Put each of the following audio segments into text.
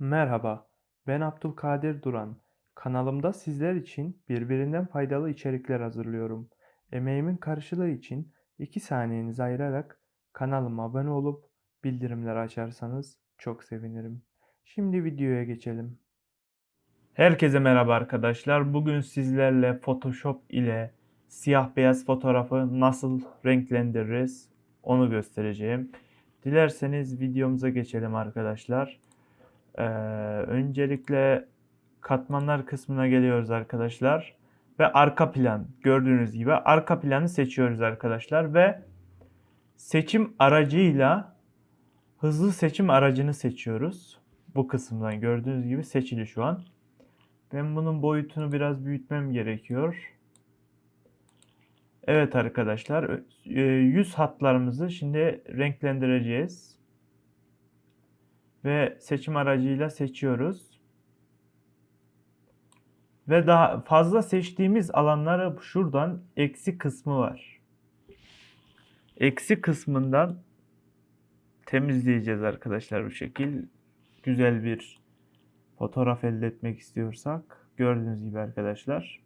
Merhaba, ben Abdülkadir Duran. Kanalımda sizler için birbirinden faydalı içerikler hazırlıyorum. Emeğimin karşılığı için 2 saniyenizi ayırarak kanalıma abone olup bildirimleri açarsanız çok sevinirim. Şimdi videoya geçelim. Herkese merhaba arkadaşlar. Bugün sizlerle Photoshop ile siyah beyaz fotoğrafı nasıl renklendiririz onu göstereceğim. Dilerseniz videomuza geçelim arkadaşlar. Ee, öncelikle katmanlar kısmına geliyoruz arkadaşlar. Ve arka plan gördüğünüz gibi arka planı seçiyoruz arkadaşlar. Ve seçim aracıyla hızlı seçim aracını seçiyoruz. Bu kısımdan gördüğünüz gibi seçili şu an. Ben bunun boyutunu biraz büyütmem gerekiyor. Evet arkadaşlar e, yüz hatlarımızı şimdi renklendireceğiz ve seçim aracıyla seçiyoruz. Ve daha fazla seçtiğimiz alanları şuradan eksi kısmı var. Eksi kısmından temizleyeceğiz arkadaşlar bu şekil. Güzel bir fotoğraf elde etmek istiyorsak gördüğünüz gibi arkadaşlar.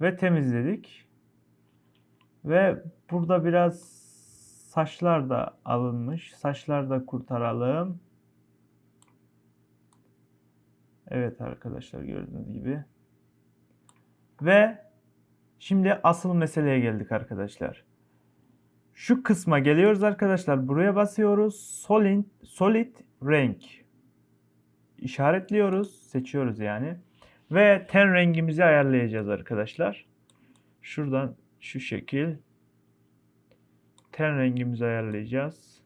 Ve temizledik. Ve burada biraz saçlar da alınmış. Saçlar da kurtaralım. Evet arkadaşlar gördüğünüz gibi. Ve şimdi asıl meseleye geldik arkadaşlar. Şu kısma geliyoruz arkadaşlar. Buraya basıyoruz. Solid, solid renk. İşaretliyoruz. Seçiyoruz yani. Ve ten rengimizi ayarlayacağız arkadaşlar. Şuradan şu şekil ten rengimizi ayarlayacağız.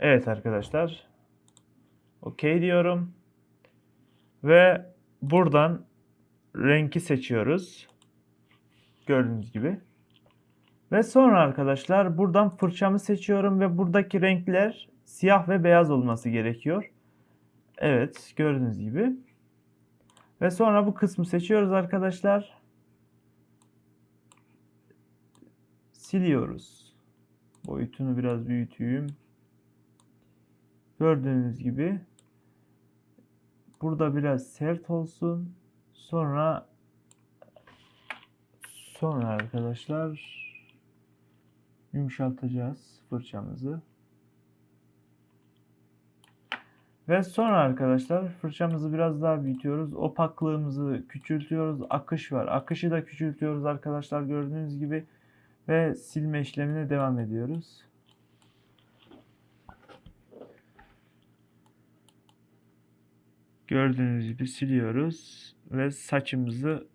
Evet arkadaşlar. OK diyorum. Ve buradan renki seçiyoruz. Gördüğünüz gibi. Ve sonra arkadaşlar buradan fırçamı seçiyorum ve buradaki renkler siyah ve beyaz olması gerekiyor. Evet gördüğünüz gibi. Ve sonra bu kısmı seçiyoruz arkadaşlar. Siliyoruz. Boyutunu biraz büyüteyim. Gördüğünüz gibi burada biraz sert olsun. Sonra sonra arkadaşlar yumuşatacağız fırçamızı. Ve sonra arkadaşlar fırçamızı biraz daha büyütüyoruz. Opaklığımızı küçültüyoruz. Akış var. Akışı da küçültüyoruz arkadaşlar gördüğünüz gibi. Ve silme işlemine devam ediyoruz. Gördüğünüz gibi siliyoruz. Ve saçımızı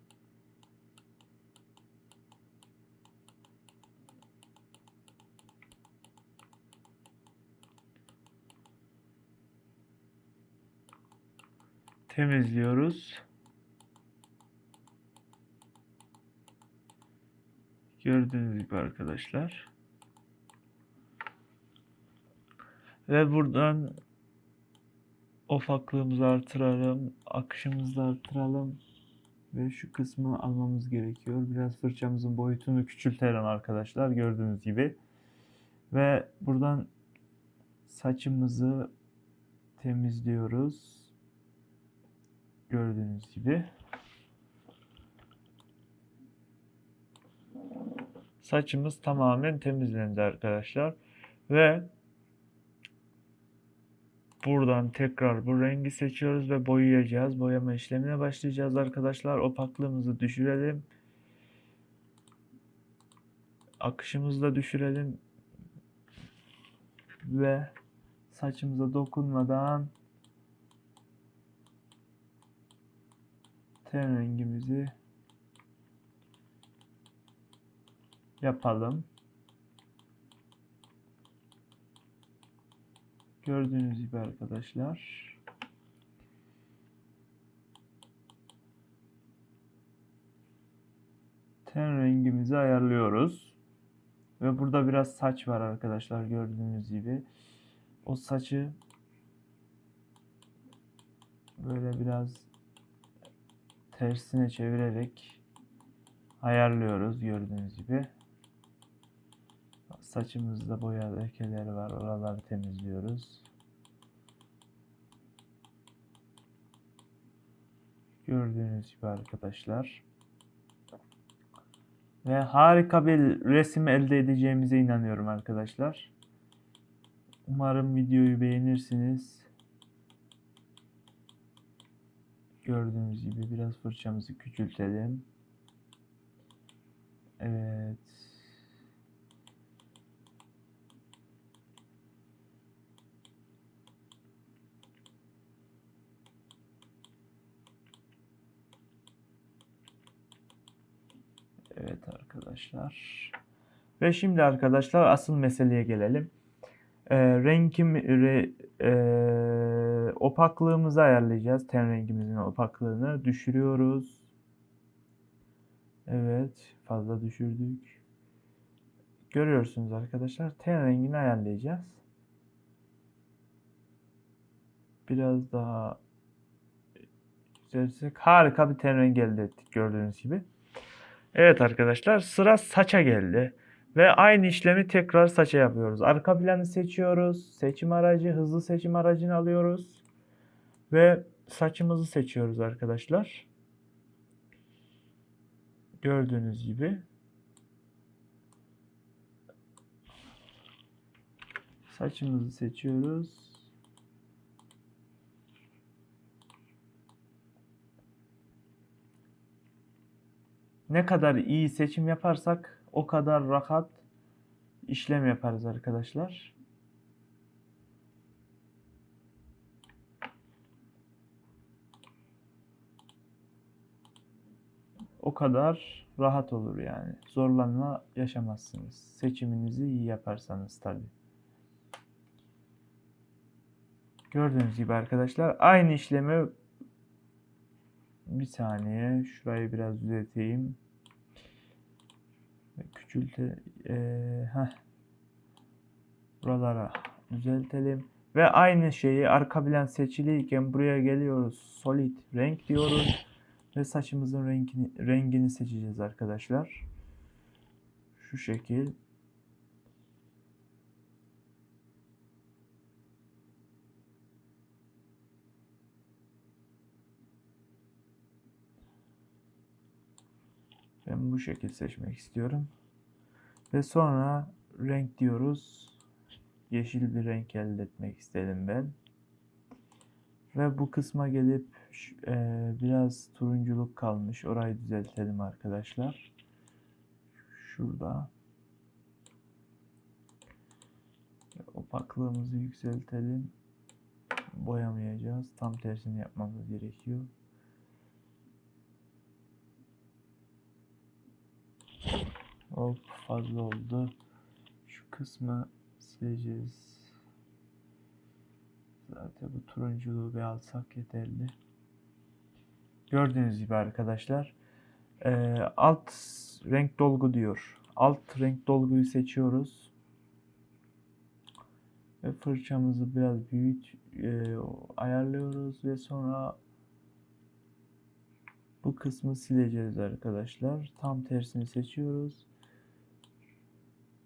temizliyoruz. Gördüğünüz gibi arkadaşlar. Ve buradan ofaklığımızı artıralım. Akışımızı artıralım. Ve şu kısmı almamız gerekiyor. Biraz fırçamızın boyutunu küçültelim arkadaşlar. Gördüğünüz gibi. Ve buradan saçımızı temizliyoruz. Gördüğünüz gibi. Saçımız tamamen temizlendi arkadaşlar. Ve buradan tekrar bu rengi seçiyoruz ve boyayacağız. Boyama işlemine başlayacağız arkadaşlar. Opaklığımızı düşürelim. Akışımızı da düşürelim. Ve saçımıza dokunmadan ten rengimizi yapalım. Gördüğünüz gibi arkadaşlar. Ten rengimizi ayarlıyoruz. Ve burada biraz saç var arkadaşlar gördüğünüz gibi. O saçı böyle biraz tersine çevirerek ayarlıyoruz gördüğünüz gibi. Saçımızda boya lekeleri var. Oraları temizliyoruz. Gördüğünüz gibi arkadaşlar. Ve harika bir resim elde edeceğimize inanıyorum arkadaşlar. Umarım videoyu beğenirsiniz. Gördüğünüz gibi biraz fırçamızı küçültelim. Evet. Evet arkadaşlar. Ve şimdi arkadaşlar asıl meseleye gelelim. Ee, renkim, re, ee, opaklığımızı ayarlayacağız. Ten rengimizin opaklığını düşürüyoruz. Evet, fazla düşürdük. Görüyorsunuz arkadaşlar. Ten rengini ayarlayacağız. Biraz daha yükseltsek harika bir ten rengi elde ettik gördüğünüz gibi. Evet arkadaşlar sıra saça geldi. Ve aynı işlemi tekrar saça yapıyoruz. Arka planı seçiyoruz. Seçim aracı, hızlı seçim aracını alıyoruz. Ve saçımızı seçiyoruz arkadaşlar. Gördüğünüz gibi. Saçımızı seçiyoruz. Ne kadar iyi seçim yaparsak o kadar rahat işlem yaparız arkadaşlar. O kadar rahat olur yani. Zorlanma yaşamazsınız. Seçiminizi iyi yaparsanız tabii. Gördüğünüz gibi arkadaşlar aynı işlemi bir saniye şurayı biraz düzelteyim. Ve Küçülte heh. Buralara düzeltelim. Ve aynı şeyi arka plan seçiliyken buraya geliyoruz. Solid renk diyoruz. Ve saçımızın rengini, rengini seçeceğiz arkadaşlar. Şu şekil. Ben bu şekil seçmek istiyorum. Ve sonra renk diyoruz. Yeşil bir renk elde etmek istedim ben. Ve bu kısma gelip eee, biraz turunculuk kalmış. Orayı düzeltelim arkadaşlar. Şurada. Opaklığımızı yükseltelim. Boyamayacağız. Tam tersini yapmamız gerekiyor. Hop fazla oldu. Şu kısmı sileceğiz. Zaten bu turunculuğu bir alsak yeterli. Gördüğünüz gibi arkadaşlar. eee, alt renk dolgu diyor. Alt renk dolguyu seçiyoruz. Ve fırçamızı biraz büyüt eee, ayarlıyoruz ve sonra bu kısmı sileceğiz arkadaşlar. Tam tersini seçiyoruz.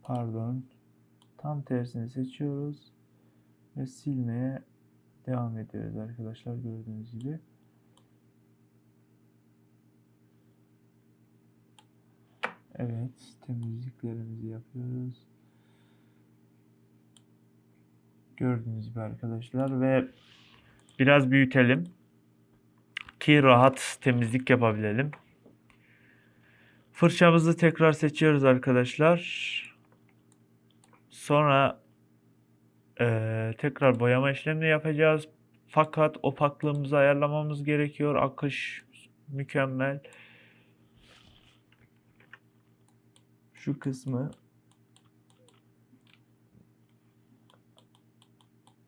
Pardon. Tam tersini seçiyoruz ve silmeye devam ediyoruz arkadaşlar gördüğünüz gibi. Evet, temizliklerimizi yapıyoruz. Gördüğünüz gibi arkadaşlar ve biraz büyütelim ki rahat temizlik yapabilelim. Fırçamızı tekrar seçiyoruz arkadaşlar. Sonra eee, tekrar boyama işlemini yapacağız. Fakat opaklığımızı ayarlamamız gerekiyor. Akış mükemmel. Şu kısmı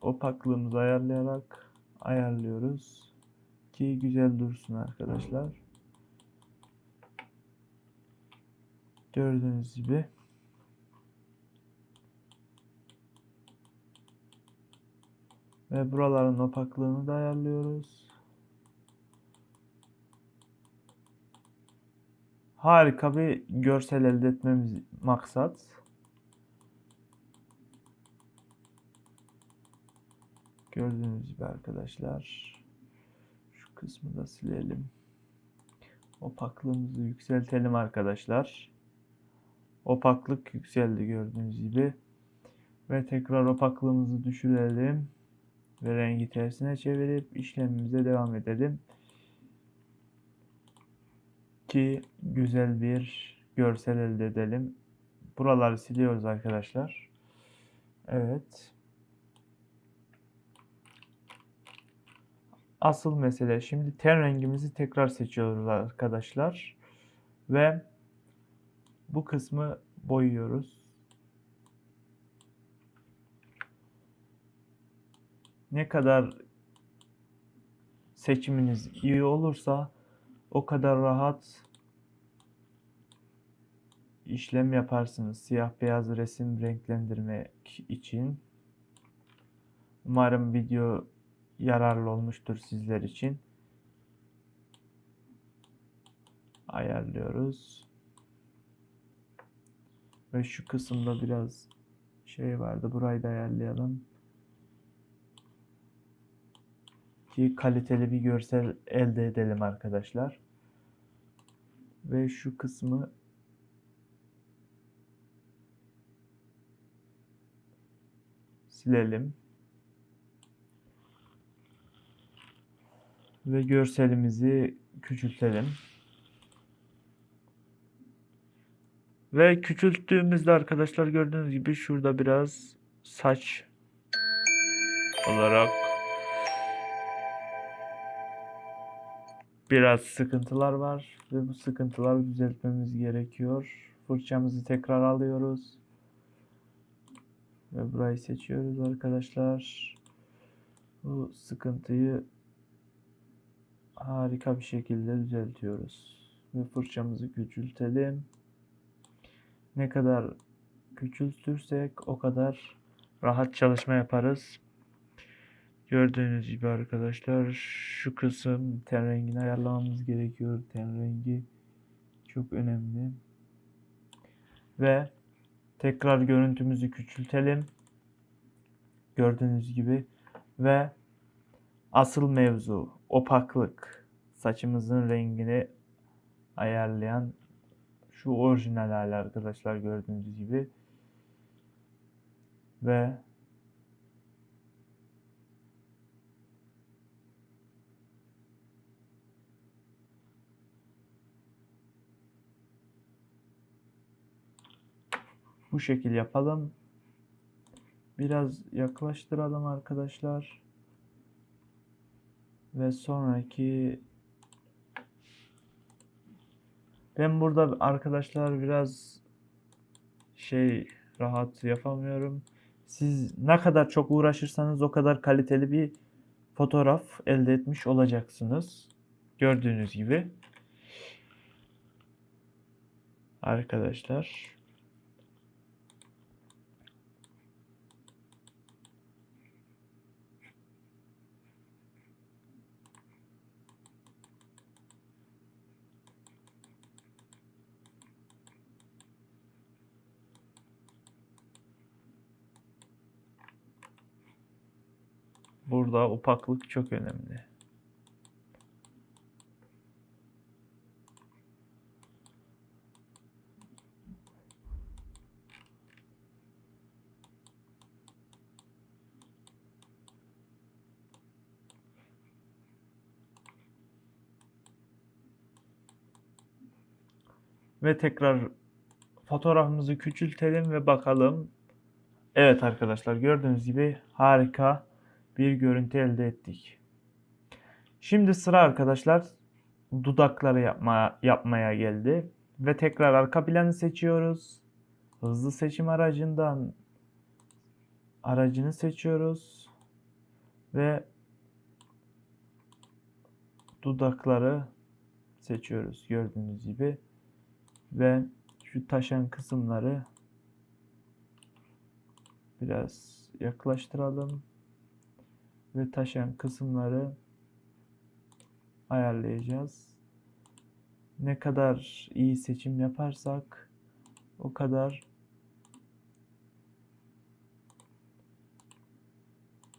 opaklığımızı ayarlayarak ayarlıyoruz ki güzel dursun arkadaşlar. Gördüğünüz gibi. Ve buraların opaklığını da ayarlıyoruz. Harika bir görsel elde etmemiz maksat. Gördüğünüz gibi arkadaşlar. Şu kısmı da silelim. Opaklığımızı yükseltelim arkadaşlar. Opaklık yükseldi gördüğünüz gibi. Ve tekrar opaklığımızı düşürelim. Ve rengi tersine çevirip işlemimize devam edelim. Ki güzel bir görsel elde edelim. Buraları siliyoruz arkadaşlar. Evet. Asıl mesele şimdi ten rengimizi tekrar seçiyoruz arkadaşlar. Ve bu kısmı boyuyoruz. Ne kadar seçiminiz iyi olursa o kadar rahat işlem yaparsınız. Siyah beyaz resim renklendirmek için. Umarım video yararlı olmuştur sizler için. Ayarlıyoruz. Ve şu kısımda biraz şey vardı. Burayı da ayarlayalım. Ki kaliteli bir görsel elde edelim arkadaşlar. Ve şu kısmı silelim. Ve görselimizi küçültelim. Ve küçülttüğümüzde arkadaşlar gördüğünüz gibi şurada biraz saç olarak biraz sıkıntılar var ve bu sıkıntıları düzeltmemiz gerekiyor. Fırçamızı tekrar alıyoruz. Ve burayı seçiyoruz arkadaşlar. Bu sıkıntıyı harika bir şekilde düzeltiyoruz. Ve fırçamızı küçültelim. Ne kadar küçültürsek o kadar rahat çalışma yaparız. Gördüğünüz gibi arkadaşlar şu kısım ten rengini ayarlamamız gerekiyor. Ten rengi çok önemli. Ve tekrar görüntümüzü küçültelim. Gördüğünüz gibi ve asıl mevzu opaklık saçımızın rengini ayarlayan şu orijinal hali arkadaşlar gördüğünüz gibi ve bu şekil yapalım. Biraz yaklaştıralım arkadaşlar. Ve sonraki ben burada arkadaşlar biraz şey rahat yapamıyorum. Siz ne kadar çok uğraşırsanız o kadar kaliteli bir fotoğraf elde etmiş olacaksınız. Gördüğünüz gibi. Arkadaşlar. Burada opaklık çok önemli. Ve tekrar fotoğrafımızı küçültelim ve bakalım. Evet arkadaşlar gördüğünüz gibi harika bir görüntü elde ettik. Şimdi sıra arkadaşlar dudakları yapma, yapmaya geldi. Ve tekrar arka planı seçiyoruz. Hızlı seçim aracından aracını seçiyoruz. Ve dudakları seçiyoruz gördüğünüz gibi. Ve şu taşan kısımları biraz yaklaştıralım ve taşan kısımları ayarlayacağız. Ne kadar iyi seçim yaparsak o kadar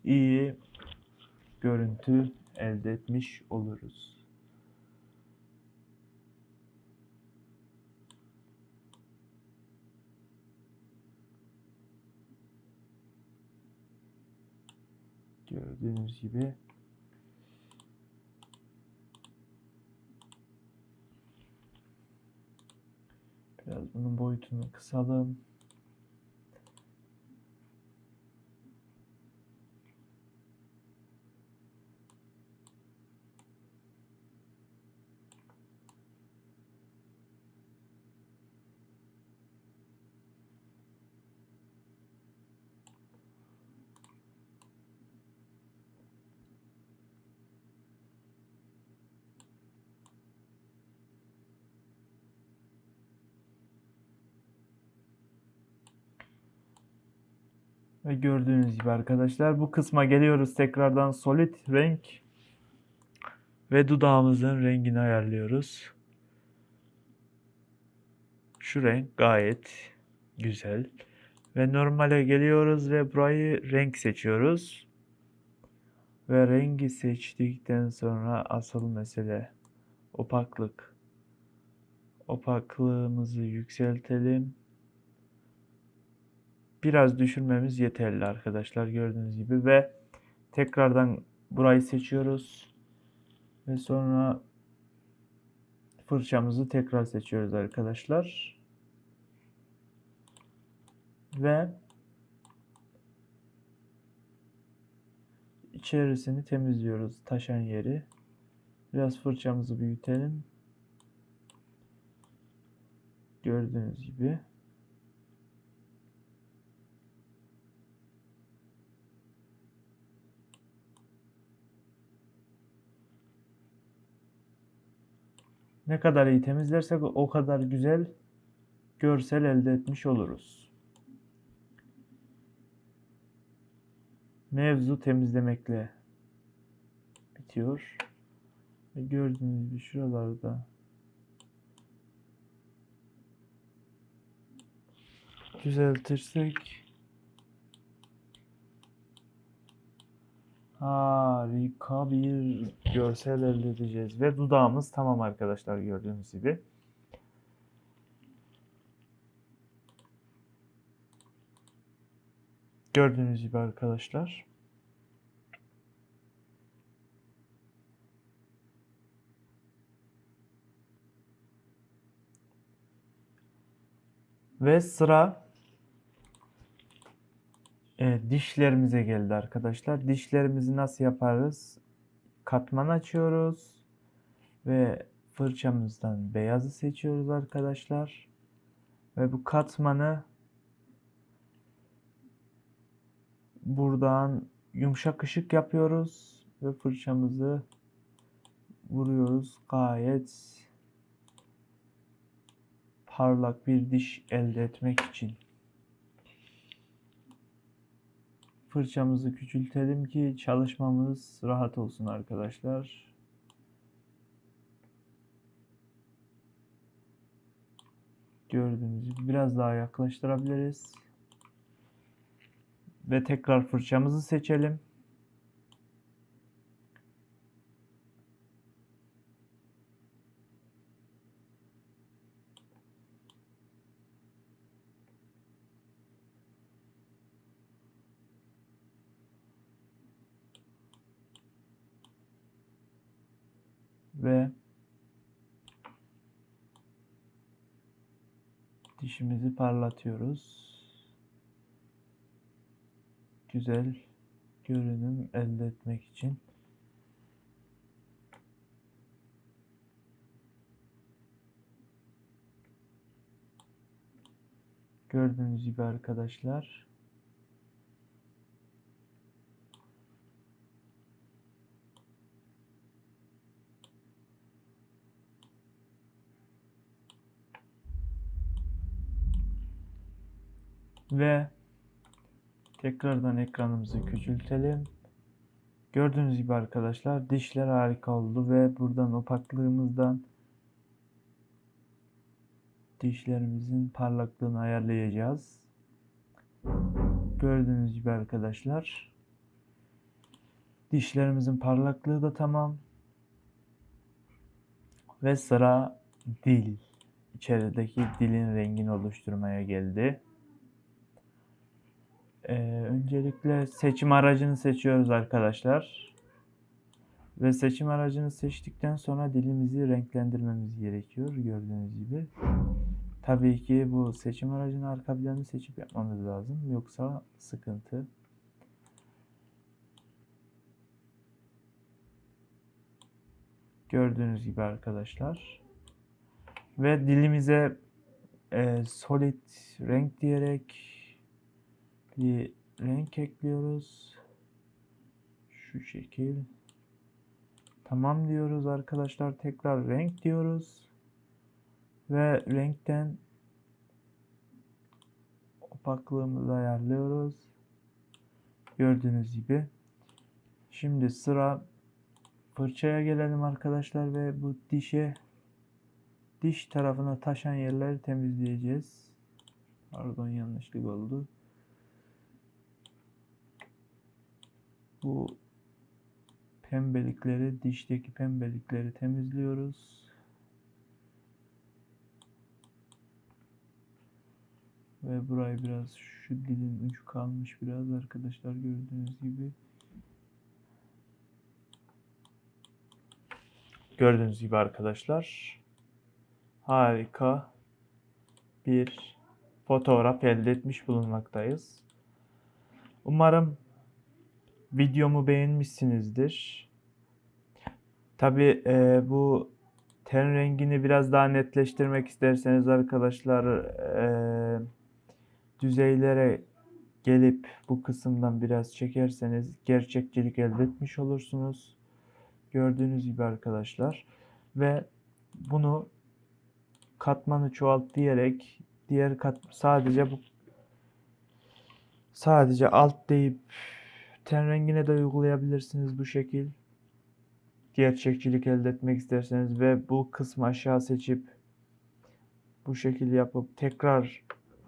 iyi görüntü elde etmiş oluruz. Gördüğünüz gibi biraz bunun boyutunu kısalım. Ve gördüğünüz gibi arkadaşlar bu kısma geliyoruz tekrardan solid renk ve dudağımızın rengini ayarlıyoruz. Şu renk gayet güzel. Ve normale geliyoruz ve burayı renk seçiyoruz. Ve rengi seçtikten sonra asıl mesele opaklık. Opaklığımızı yükseltelim. Biraz düşürmemiz yeterli arkadaşlar gördüğünüz gibi ve tekrardan burayı seçiyoruz. Ve sonra fırçamızı tekrar seçiyoruz arkadaşlar. Ve içerisini temizliyoruz taşan yeri. Biraz fırçamızı büyütelim. Gördüğünüz gibi. Ne kadar iyi temizlersek o kadar güzel görsel elde etmiş oluruz. Mevzu temizlemekle bitiyor. Ve gördüğünüz gibi şuralarda düzeltirsek harika bir görsel elde edeceğiz. Ve dudağımız tamam arkadaşlar gördüğünüz gibi. Gördüğünüz gibi arkadaşlar. Ve sıra e, dişlerimize geldi arkadaşlar. Dişlerimizi nasıl yaparız? Katman açıyoruz ve fırçamızdan beyazı seçiyoruz arkadaşlar. Ve bu katmanı buradan yumuşak ışık yapıyoruz ve fırçamızı vuruyoruz. Gayet parlak bir diş elde etmek için. Fırçamızı küçültelim ki çalışmamız rahat olsun arkadaşlar. Gördüğünüz gibi biraz daha yaklaştırabiliriz. Ve tekrar fırçamızı seçelim. Ve dişimizi parlatıyoruz. Güzel görünüm elde etmek için. Gördüğünüz gibi arkadaşlar. Ve tekrardan ekranımızı küçültelim. Gördüğünüz gibi arkadaşlar dişler harika oldu ve buradan opaklığımızdan dişlerimizin parlaklığını Dişlerimizin parlaklığı da tamam. Ve sıra dil. İçerideki dilin rengini oluşturmaya geldi. Ee, öncelikle seçim aracını seçiyoruz arkadaşlar. Ve seçim aracını seçtikten sonra dilimizi renklendirmemiz gerekiyor gördüğünüz gibi. Tabii ki bu seçim aracının arka planını seçip yapmamız lazım. Yoksa sıkıntı. Gördüğünüz gibi arkadaşlar. Ve dilimize e, solid renk diyerek bir renk ekliyoruz. Şu şekil. Tamam diyoruz arkadaşlar. Tekrar renk diyoruz. Ve renkten opaklığımızı ayarlıyoruz. Gördüğünüz gibi. Şimdi sıra fırçaya gelelim arkadaşlar ve bu dişe diş tarafına taşan yerleri temizleyeceğiz. Pardon yanlışlık oldu. Bu pembelikleri, dişteki pembelikleri temizliyoruz. Ve burayı biraz şu dilin ucu kalmış biraz arkadaşlar gördüğünüz gibi. Gördüğünüz gibi arkadaşlar harika bir fotoğraf elde etmiş bulunmaktayız. Umarım videomu beğenmişsinizdir. Tabi bu ten rengini biraz daha netleştirmek isterseniz arkadaşlar e, düzeylere gelip bu kısımdan biraz çekerseniz gerçekçilik elde etmiş olursunuz. Gördüğünüz gibi arkadaşlar ve bunu katmanı çoğalt diyerek diğer kat sadece bu sadece alt deyip ten rengine de uygulayabilirsiniz bu şekil. Gerçekçilik elde etmek isterseniz ve bu kısmı aşağı seçip bu şekil yapıp tekrar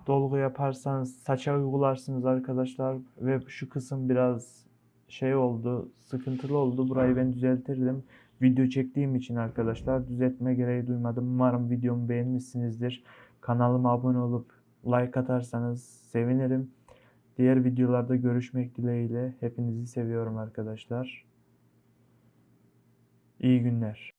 dolgu yaparsanız saça uygularsınız arkadaşlar ve şu kısım biraz şey oldu sıkıntılı oldu. Burayı ben düzeltirdim. Video çektiğim için arkadaşlar düzeltme gereği duymadım. Umarım videomu beğenmişsinizdir. Kanalıma abone olup like atarsanız sevinirim diğer videolarda görüşmek dileğiyle. Hepinizi seviyorum arkadaşlar. İyi günler